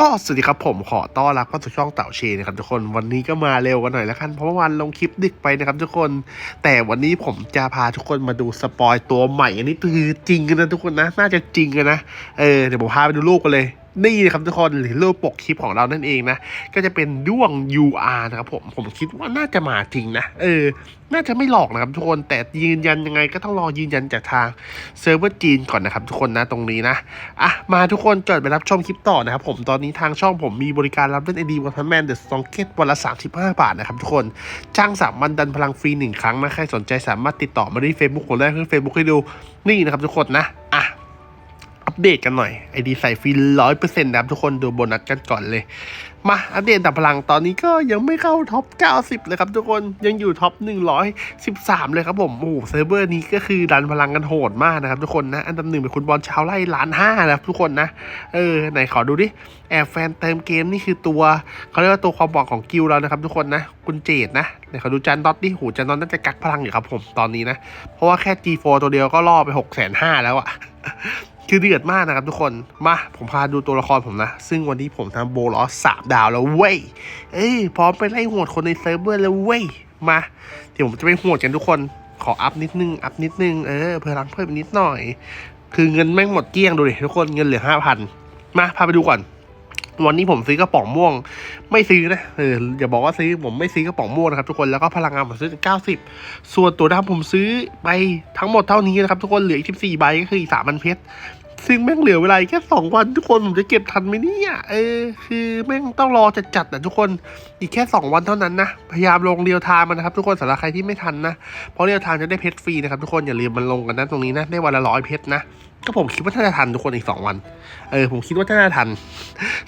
ก็สวัสดีครับผมขอต้อนรับเข้าสู่ช่องเต่าเชนนะครับทุกคนวันนี้ก็มาเร็วกันหน่อยแล้วกันเพราะว่าวันลงคลิปดึกไปนะครับทุกคน แต่วันนี้ผมจะพาทุกคนมาดูสปอยตัวใหม่ อันนี้คือจริงกันนะทุกคนนะ น่าจะจริงกันนะเออเดี๋ยวผมพาไปดูรูปกันเลย นี่นะครับทุกคนหรือรูปปกคลิปของเรานั่นเองนะ ก็จะเป็นด้วง UR นะครับผมผมคิดว่าน่าจะมาจริงนะ เออ น่าจะไม่หลอกนะครับทุกคนแต่ยืนยันยังไงก็ต้องรอยืนยันจากทางเซิร์ฟเวอร์จีนก่อนนะครับทุกคนนะตรงนี้นะอะมาทุกคนจดไปรับชมคลิปต่อนะครับผมตอนนี้ทางช่องผมมีบริการรับเล่นไอดีวันพันแมนเดอะสตองเกตวันละ 35 บาทนะครับทุกคนจ้างสามวันดันพลังฟรีหนึ่งครั้งนะใครสนใจสามารถติดต่อมาที่ Facebook ผมได้ขึ้น Facebook ให้ดูนี่นะครับทุกคนนะ เดตกันหน่อยไอดีใส่ฟรีร้อยเปอร์เซ็นต์นะครับทุกคนดูโบนัสกันก่อนเลย มาอัปเดตดับพลังตอนนี้ก็ยังไม่เข้าท็อป 90 เลยครับทุกคนยังอยู่ท็อป 113 เลยครับผมโอ้เซิร์ฟเวอร์นี้ก็คือดันพลังกันโหดมากนะครับทุกคนนะ อันดับหนึ่งเป็นคุณบอลชาวไร่ล้านห้านะครับทุกคนนะ เออไหนขอดูดิแอบแฟนเติมเกมนี่คือตัวเขาเรียกว่าตัวความหวังของกิลเรานะครับทุกคนนะคุณเจดนะไหนขอดูจันดอตดิหูจันดอตน่าจะกักพลังอยู่ครับผมตอนนี้นะ เพราะว่าแค่ G4 ตัวเดียวก็ล่อไป6 5 0 0 0แล้วอะ คือเดือดมากนะครับทุกคน มาผมพาดูตัวละครผมนะ ซึ่งวันนี้ผมทำโบลอสสามดาวแล้วเว้ย เอ้ยพร้อมไปไล่โหวดคนในเซิร์ฟเวอร์แล้วเว้ย มา เดี๋ยวผมจะไปโหวดกันทุกคน ขออัพนิดนึง อัพนิดนึง เออ เพื่อรังเพิ่มนิดหน่อย คือเงินแม่งหมดเกลี้ยงดูดิทุกคน เงินเหลือห้าพันมาพาไปดูก่อนวันนี้ผมซื้อกระป๋องม่วง ไม่ซื้อนะเอออย่าบอกว่าซื้อผมไม่ซื้อกระป๋องม่วงนะครับทุกคนแล้วก็พลังงานผมซื้อเก้าสิบส่วนตัวดำผมซื้อไปทั้งหมดเท่านี้นะครับทุกคนเหลืออีกสิบสี่ใบก็คืออีกสามพันเพชร ซึ่งแม่งเหลือเวลาแค่สองวันทุกคนผมจะเก็บทันไหมเนี่ยเออคือแม่งต้องรอจัดจัดนะทุกคนอีกแค่สองวันเท่านั้นนะ พยายามลงเรียวทม์มันนะครับ ทุกคนสำหรับใครที่ไม่ทันนะ เพราะเรียวไทม์จะได้เพชรฟรีนะครับ ทุกคนอย่าลืมมันลงกันนะตรงนี้นะได้วันละร้อยเพชรนะก็ผมคิดว่าถ้าจะทันทุกคนอีกสองวัน เออผมคิดว่าถ้าจะทัน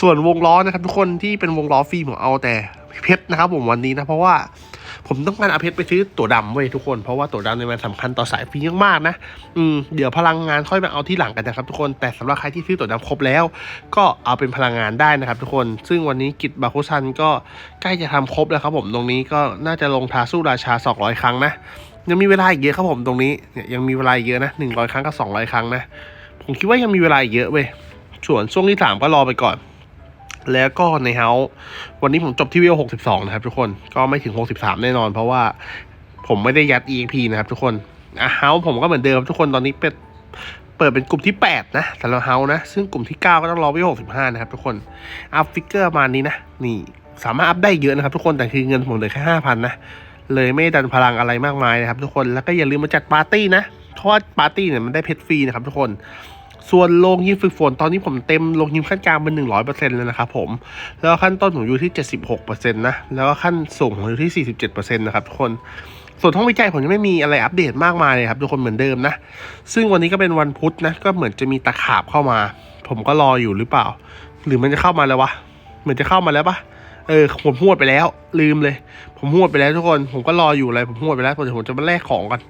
ส่วนวงล้อนะครับ ทุกคนที่เป็นวงล้อฟรีผมเอาแต่เพชรนะครับ ผมวันนี้นะเพราะว่า ผมต้องการเอาเพชรไปซื้อตัวดำเว้ยทุกคน เพราะว่าตัวดำในยมันสำคัญต่อสายฟรีมากๆนะ อืม เดี๋ยวพลังงานค่อยมาเอาที่หลังกันนะครับทุกคน แต่สำหรับใครที่ซื้อตัวดำครบแล้ว ก็เอาเป็นพลังงานได้นะครับทุกคน ซึ่งวันนี้กิจบาคุชันก็ใกล้จะทำครบแล้วครับผมตรงนี้ก็น่าจะลงท้าสู้ราชา 200 ครั้งนะ ยังมีเวลาอีกเยอะครับผมตรงนี้เนี่ยยังมีเวลาเยอะนะ100 ครั้งกับ200 ครั้งนะ ผมคิดว่ายังมีเวลาอีกเยอะเว้ยส่วนช่วงที่สามก็รอไปก่อน แล้วก็ในเฮาส์วันนี้ผมจบที่วิว62 นะครับทุกคนก็ไม่ถึง 63 แน่นอน เพราะว่าผมไม่ได้ยัด EXP นะครับทุกคนอะเฮาผมก็เหมือนเดิมทุกคนตอนนี้เป็นเปิดเป็นกลุ่มที่ 8 นะสำหรับเฮาส์นะ ซึ่งกลุ่มที่ 9 ก็ต้องรอวิว65 นะครับทุกคนอัพฟิกเกอร์มานี้นะ นี่สามารถอัพได้เยอะนะครับทุกคนแต่คือเงินผมเหลือแค่5,000นะเลยไม่ดันพลังอะไรมากมายนะครับทุกคนแล้วก็อย่าลืมมาจัดปาร์ตี้นะเพราะว่าปาร์ตี้เนี่ยมันได้เพชรฟรีนะครับทุกคน ส่วนโรงยิมฝึกฝนตอนนี้ผมเต็มโรงยิมขั้นกลางเป็นหนึ่งร้อยเปอร์เซ็นต์เลยนะครับผมแล้วขั้นต้นผมอยู่ที่เจ็ดสิบหกเปอร์เซ็นต์นะแล้วก็ขั้นสูงผมอยู่ที่สี่สิบเจ็ดเปอร์เซ็นต์นะครับทุกคนส่วนห้องวิจัยผมยังไม่มีอะไรอัปเดตมากมายเลยครับทุกคนเหมือนเดิมนะ ซึ่งวันนี้ก็เป็นวันพุธนะ ก็เหมือนจะมีตะขาบเข้ามา ผมก็รออยู่หรือเปล่า หรือมันจะเข้ามาแล้ววะเหมือนจะเข้ามาแล้วปะเออผมหวดไปแล้ว ลืมเลย ผมหวดไปแล้วทุกคนผมก็รออยู่เลยผมหวดไปแล้วเดี๋ยวผมจะมาแลกของกัน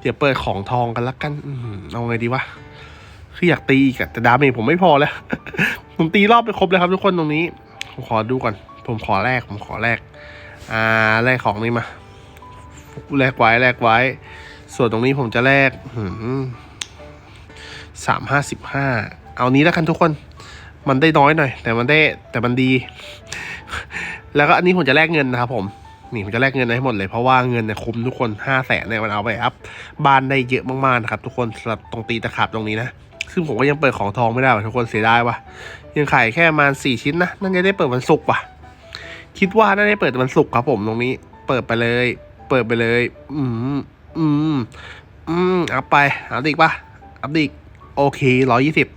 เดี๋ยวเปิดของทองกันละกันเอาไงดีวะ คืออยากตีอีกอะแต่ดาเมจผมไม่พอแล้ว ผมตีรอบไปครบแล้วครับทุกคนตรงนี้ ผมขอดูก่อน ผมขอแลกผมขอแลกอ่าแลกของนี่มาแลกไว้แลกไว้ ส่วนตรงนี้ผมจะแลกสามห้าสิบห้าเอานี้แล้วกันทุกคน มันได้น้อยหน่อย แต่มันได้แต่มันดี แล้วก็อันนี้ผมจะแลกเงินนะครับผมนี่ผมจะแลกเงินให้หมดเลยเพราะว่าเงินเนี่ยคุ้มทุกคนห้าแสนเนี่ยมันเอาไปอัพบ้านได้เยอะมากๆนะครับทุกคนสำหรับตรงตีตะขาบตรงนี้นะ ซึ่งผมก็ยังเปิดของทองไม่ได้ว่ะทุกคนเสียดายว่ะ ยังขายแค่ประมาณสี่ชิ้นนะน่าจะได้เปิดวันศุกร์ว่ะ คิดว่าน่าจะได้เปิดวันศุกร์ครับผมตรงนี้ เปิดไปเลย เปิดไปเลย อืมอืมอืมเอาไปเอาดิกปะเอาดิกโอเคร้อยยี่สิบ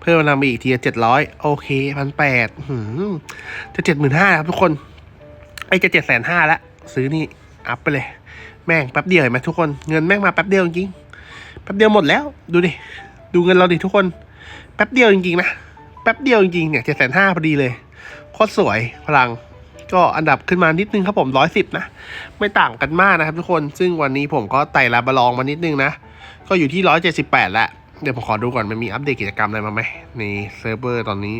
เพิ่มพลังไปอีกทีเจ็ดร้อยโอเคพันแปดจะเจ็ดหมื่นห้าครับทุกคนไอ้จะเจ็ดแสนห้าละซื้อนี่อัพไปเลย แม่งแป๊บเดียวเห็นไหมทุกคนเงินแม่งมาแป๊บเดียวจริงแป๊บเดียวหมดแล้วดูดิ ดูเงินเราดิทุกคน แป๊บเดียวจริงๆนะ แป๊บเดียวจริงๆเนี่ยเจ็ดแสนห้าพอดีเลยโคตรสวยพลัง ก็อันดับขึ้นมานิดนึงครับผมร้อยสิบนะ ไม่ต่างกันมากนะครับทุกคนซึ่งวันนี้ผมก็ไต่ลาบาลองมานิดนึงนะ ก็อยู่ที่ร้อยเจ็ดสิบแปดแล้วเดี๋ยวผมขอดูก่อนมันมีอัปเดตกิจกรรมอะไรมาไหมในเซิร์ฟเวอร์ตอนนี้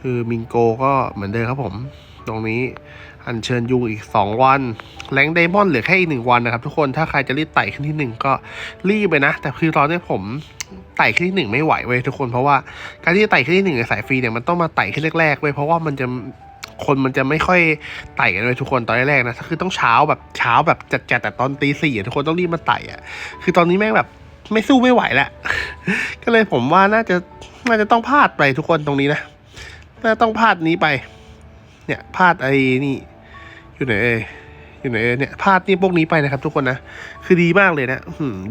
คือมิงโกก็เหมือนเดิมครับผม ตรงนี้อัญเชิญยุงอีก 2 วัน แรงไดมอนด์เหลือแค่อีกหนึ่งวันนะครับทุกคนถ้าใครจะรีบไต่ขึ้นที่หนึ่งก็รีบไปนะ แต่คือตอนนี้ผม ไต่ขึ้นที่หนึ่งไม่ไหวเว้ยทุกคนเพราะว่าการที่จะไต่ขึ้นที่หนึ่งในสายฟรีเนี่ยมันต้องมาไต่ขึ้นแรกๆเว้ยเพราะว่ามันจะคนมันจะไม่ค่อยไต่กันเลยทุกคนตอนแรกๆนะคือต้องเช้าแบบเช้าแบบจัดๆแต่ตอนตีสี่ทุกคนต้องรีบมาไต่อะ คือตอนนี้แม่งแบบไม่สู้ไม่ไหวแล้วก็เลยผมว่าน่าจะน่าจะต้องพลาดไปทุกคนตรงนี้นะน่าต้องพลาดนี้ไป เนี่ยพลาดไอ้นี่ อยู่ไหนเอ่ยอยู่ไหนเอ่ยเนี่ยพลาดนี่พวกนี้ไปนะครับ ทุกคนนะคือดีมากเลยนะ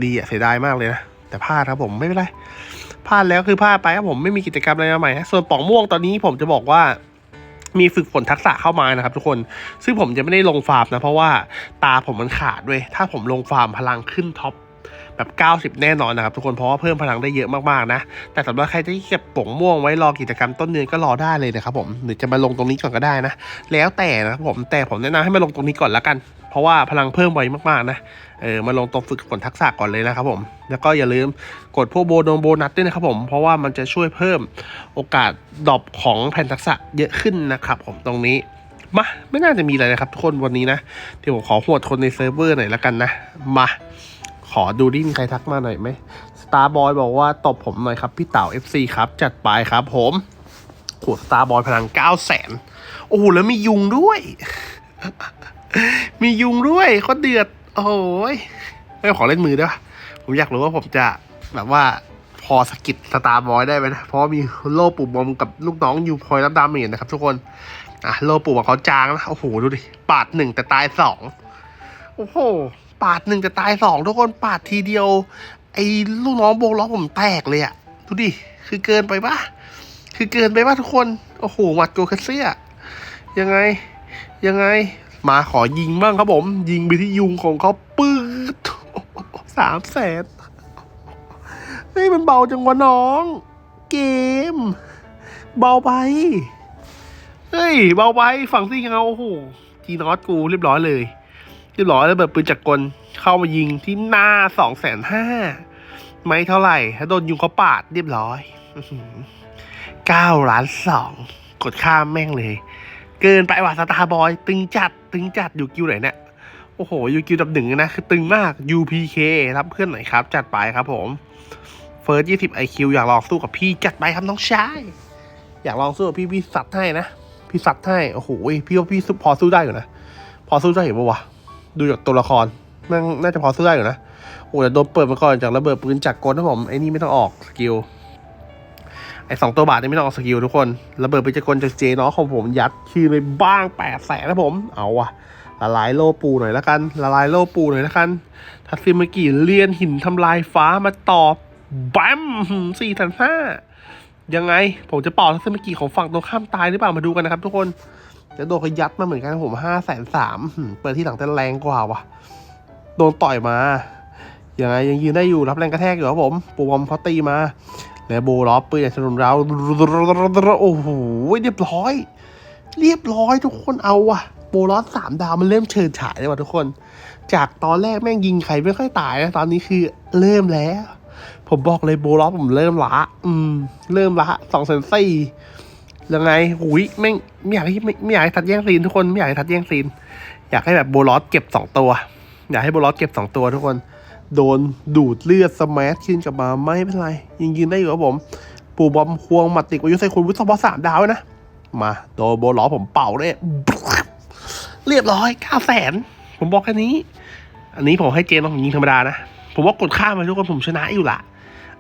ดีอะเสียดายมากเลยนะ แต่พลาดครับผมไม่เป็นไรพลาดแล้วคือพลาดไปครับผมไม่มีกิจกรรมอะไรมาใหม่นะส่วนป๋องม่วงตอนนี้ผมจะบอกว่ามีฝึกฝนทักษะเข้ามานะครับทุกคน ซึ่งผมจะไม่ได้ลงฟาร์มนะ เพราะว่าตาผมมันขาดด้วย ถ้าผมลงฟาร์มพลังขึ้นท็อป แบบ 90 แน่นอนนะครับทุกคนเพราะว่าเพิ่มพลังได้เยอะมากๆนะ แต่สำหรับใครที่เก็บป่งม่วงไว้รอกิจกรรมต้นเดือนก็รอได้เลยนะครับผมหรือจะมาลงตรงนี้ก่อนก็ได้นะ แล้วแต่นะครับผมแต่ผมแนะนำให้มาลงตรงนี้ก่อนละกัน เพราะว่าพลังเพิ่มไวมากๆนะเออมาลงตรงฝึกฝนทักษะก่อนเลยนะครับผม แล้วก็อย่าลืมกดพวกโบนงโบนัสด้วยนะครับผม เพราะว่ามันจะช่วยเพิ่มโอกาสดรอปของแผ่นทักษะเยอะขึ้นนะครับผมตรงนี้มาไม่น่าจะมีอะไรนะครับทุกคนวันนี้นะเดี๋ยวผมขอหวดคนในเซิร์ฟเวอร์หน่อยละกันนะมา ขอดูดิมีใครทักมาหน่อยไหม Starboy บอกว่าตบผมหน่อยครับ พี่เต่า FC ครับ จัดไปครับผมขวด Starboy พลัง9 0 0แสนโอ้โหแล้วมียุงด้วย มียุงด้วยเขาเดือด โอ้ยไม่ขอเล่นมือได้ปะผมอยากรู้ว่าผมจะแบบว่าพอสกิดสตาร์บอยได้ไหมนะ เพราะมีโล่ปุ่มบอมกับลูกน้องอยู่พลอยรับดาเมจนะครับทุกคน อะโล่ปุ่มของเขาจางนะ โอ้โห ดูดิ ปาดหนึ่งแต่ตายสอง โอ้โห ปาดหนึ่งจะตายสองทุกคนปาดทีเดียว ไอ้ลูกน้องโบล็อกผมแตกเลยอะดูดิ คือเกินไปปะคือเกินไปปะทุกคน โอ้โหวัดโกคาเซียยังไง ยังไง มาขอยิงบ้างครับผม ยิงไปที่ยุงของเขาปื๊ดสามแสนเฮ้ยมันเบาจังวะน้อง เกม เบาไป เฮ้ย เบาไปฝั่งซี่เงาโอ้โหจีนอตกูเรียบร้อยเลย เรียบร้อยแล้วแบบปืนจักรกลเข้ามายิงที่หน้าสองแสนห้าไม่เท่าไหร่ถ้าโดนยุงเขาปาดเรียบร้อยเก้าล้านสองกดข้ามแม่งเลย เกินไปว่ะสตาร์บอย ตึงจัด ตึงจัดอยู่กิวไหนเนี่ยโอ้โหอยู่กิวดับหนึ่งนะคือตึงมาก UPK รับเพื่อนหน่อยครับ จัดไปครับผมเฟิร์สยี่สิบไอคิวอยากลองสู้กับพี่จัดไปครับน้องชายอยากลองสู้กับพี่พี่สัตว์ให้นะพี่สัตว์ให้โอ้โหพี่ว่าพี่พอสู้ได้อยู่นะพอสู้ได้อยู่ปะวะ ดูจากตัวละครนน่าจะพอสู้ได้อยู่นะ โอ้แต่โดนเปิดมาก่อนจากระเบิดปืนจากกลนะผมไอ้นี่ไม่ต้องออกสกิลไอ้สองตัวบาทนี่ไม่ต้องออกสกิลทุกคนระเบิดปืนจากกลจากเจน้องของผมยัดคือไปบ้างแปดแสนนะผม เอาวะละลายโลปูหน่อยละกัน ละลายโลปูหน่อยละกันทัศมิกิเลียนหินทำลายฟ้ามาตอบบัมสี่พันห้ายังไง ผมจะเป่าทัศมิกิของฝั่งตรงข้ามตายหรือเปล่ามาดูกันนะครับทุกคน แล้วโดนเขายัดมาเหมือนกันผมห้าแสนสามเปิดที่หลังแต่แรงกว่าวะโดนต่อยมายังไงยังยืนได้อยู่รับแรงกระแทกอยู่ครับผมปูบอมเขาตีมา แล้วโบล็อปปืนอย่างฉลุนเราโอ้โหเรียบร้อย เรียบร้อยทุกคนเอาอะโบล็อปสามดาวมันเริ่มเชิญฉายเลยว่ะทุกคน จากตอนแรกแม่งยิงใครไม่ค่อยตายนะตอนนี้คือเริ่มแล้ว ผมบอกเลยโบล็อปผมเริ่มละ อืม เริ่มละสองแสนสี่ ยังไงหุยไม่ไม่อยากให้ไม่ไม่อยากให้ทัดแย่งซีนทุกคนไม่อยากให้ทัดแย่งซีน อยากให้แบบโบลอสเก็บสองตัว อยากให้โบลอสเก็บสองตัวทุกคน โดนดูดเลือดสมัชขึ้นกลับมาไม่เป็นไรยิงยิงได้อยู่ครับผม ปูบอมควงหมัดติกอายุใส่คุณวิศวะสามดาวนะมาโดนโบลอสผมเป่าเลยเรียบร้อยเก้าแสนผมบอกแค่นี้ อันนี้ผมให้เจนผมยิงธรรมดานะผมว่ากดข้ามไปทุกคนผมชนะอยู่ละ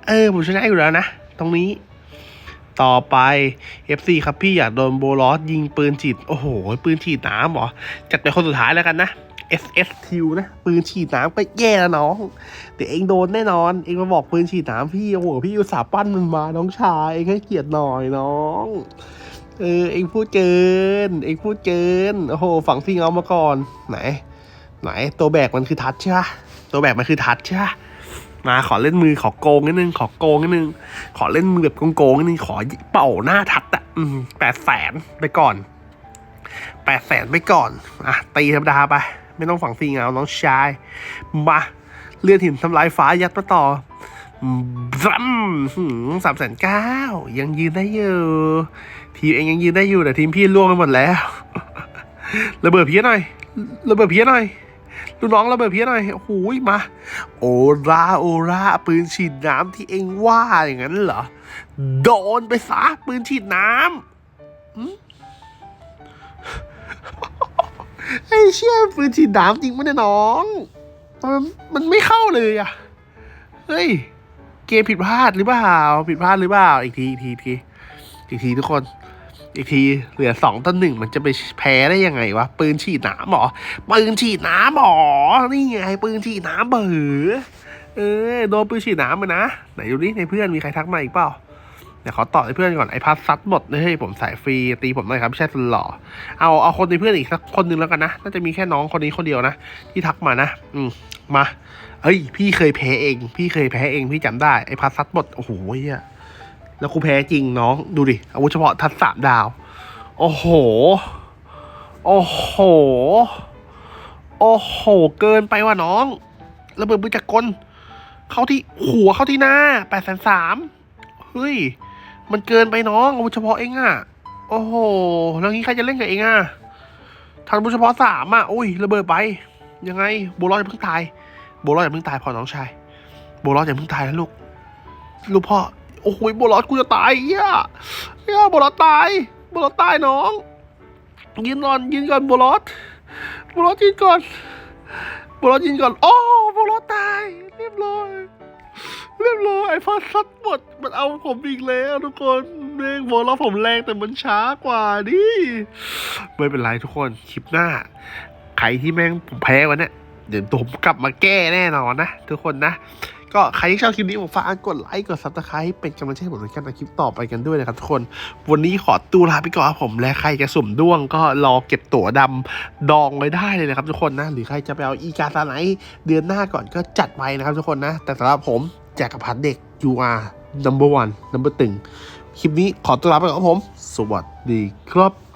เออผมชนะอยู่แล้วนะตรงนี้ ต่อไป FC ครับพี่อยากโดนโบลอสยิงปืนฉีด โอ้โห ปืนฉีดน้ำเหรอ จัดเป็นคนสุดท้ายแล้วกันนะ SSQ นะ ปืนฉีดน้ำก็แย่แล้วน้องแต่เองโดนแน่นอน เองมาบอกปืนฉีดน้ำพี่ โอ้โห พี่อุตส่าห์ปั้นมันมาน้องชาย เองให้เกียรติหน่อยน้องเออเองพูดเกิน เองพูดเกิน โอ้โห ฝังซิงเอามาก่อน ไหน ไหน ตัวแบกมันคือทัชใช่ปะตัวแบกมันคือทัชใช่ปะ มาขอเล่นมือขอโกงนิดนึงขอโกงนิดนึง ขอเล่นมือแบบโกงๆนิดนึงขอเป่าหน้าทัดอะแปดแสนไปก่อนแปดแสนไปก่อนอะตีธรรมดาไป ไม่ต้องฝังซีเงาน้องชายมาเลือดหินทำลายฟ้ายัดมาต่อซัมสามแสนเก้ายังยืนได้อยู่ ทีมเองยังยืนได้อยู่แต่ทีมพี่ล่วงไปหมดแล้ว ระเบิดเพี้ยหน่อย ระเบิดเพี้ยหน่อย ลูกน้องระเบิดเพี้ยหน่อยโอ้โหมา โอราโอราปืนฉีดน้ำที่เองว่าอย่างนั้นเหรอ โดนไปซะปืนฉีดน้ำหืมไอ้เชี่ยปืนฉีดน้ำจริงไหมเนี่ยน้อง มันมันไม่เข้าเลยอะ เฮ้ย เกมผิดพลาดหรือเปล่า ผิดพลาดหรือเปล่า อีกทีอีกทีอีกทีอีกทีทุกคน อีกทีเหลือสองต่อหนึ่งมันจะไปแพ้ได้ยังไงวะ ปืนฉีดน้ำหรอปืนฉีดน้ำหรอนี่ไงปืนฉีดน้ำเบื่อเออโดนปืนฉีดน้ำมานะไหนดูดิในเพื่อนมีใครทักมาอีกเปล่าเดี๋ยวขอต่อให้เพื่อนก่อนไอพัสซัดหมดเลยให้ยผมสายฟรีตีผมหน่อยครับไม่ใช่สหล่อเอาเอาคนในเพื่อนอีกสักคนหนึงแล้วกันนะน่าจะมีแค่น้องคนนี้คนเดียวนะที่ทักมานะ อืมมาเอ้ย พี่เคยแพ้เอง พี่เคยแพ้เองพี่จำได้ไอพัสซัดหมดโอ้โหเหี้ย แล้วกูแพ้จริงน้อง ดูดิ อาวุธเฉพาะทัดสามดาว โอ้โห โอ้โห โอ้โห เกินไปว่ะน้อง ระเบิดปืนจักกล เข้าที่หัวเข้าที่หน้าแปดแสนสามเฮ้ย มันเกินไปน้องอาวุธเฉพาะเองอะโอ้โห แล้วงี้ใครจะเล่นกับเองอะทางอาวุธเฉพาะสามอะอุ้ย ระเบิดไป ยังไง โบลอดอย่าเพิ่งตาย โบลอดอย่าเพิ่งตายพอน้องชาย โบลอดอย่าเพิ่งตายนะลูก ลูกพ่อ โอ้โหโบลอดกูจะตายเฮียเฮียโบลอดตายโบลอดตายน้องยืนก่อนยืนก่อนโบลอดโบลอดยืนก่อนโบลอดยืนก่อนโอ้โบลอดตายเรียบร้อยเรียบร้อยไอ้ฟาซัดหมดมันเอาผมอีกแล้วทุกคนเร่งโบลอดผมแรงแต่มันช้ากว่าดิไม่เป็นไรทุกคนคลิปหน้า ใครที่แม่งผมแพ้วันเนี้ยเดี๋ยวผมกลับมาแก้แน่นอนนะทุกคนนะ ก็ใครที่ชอบคลิปนี้ผมฝากกดไลค์กดซับสไครป์เป็นกำลังใจให้ผมในการทำคลิปต่อไปกันด้วยนะครับทุกคน วันนี้ขอตูลาไปก่อนครับผมและใครจะสุ่มด้วงก็รอเก็บตั๋วดำดองไว้ได้เลยนะครับทุกคนนะหรือใครจะไปเอาอีกาซาไนเดือนหน้าก่อนก็จัดไปนะครับทุกคนนะ แต่สำหรับผมแจกกับพันเด็ก you are number one number ตึงคลิปนี้ขอตัวลาไปก่อนครับผม สวัสดีครับ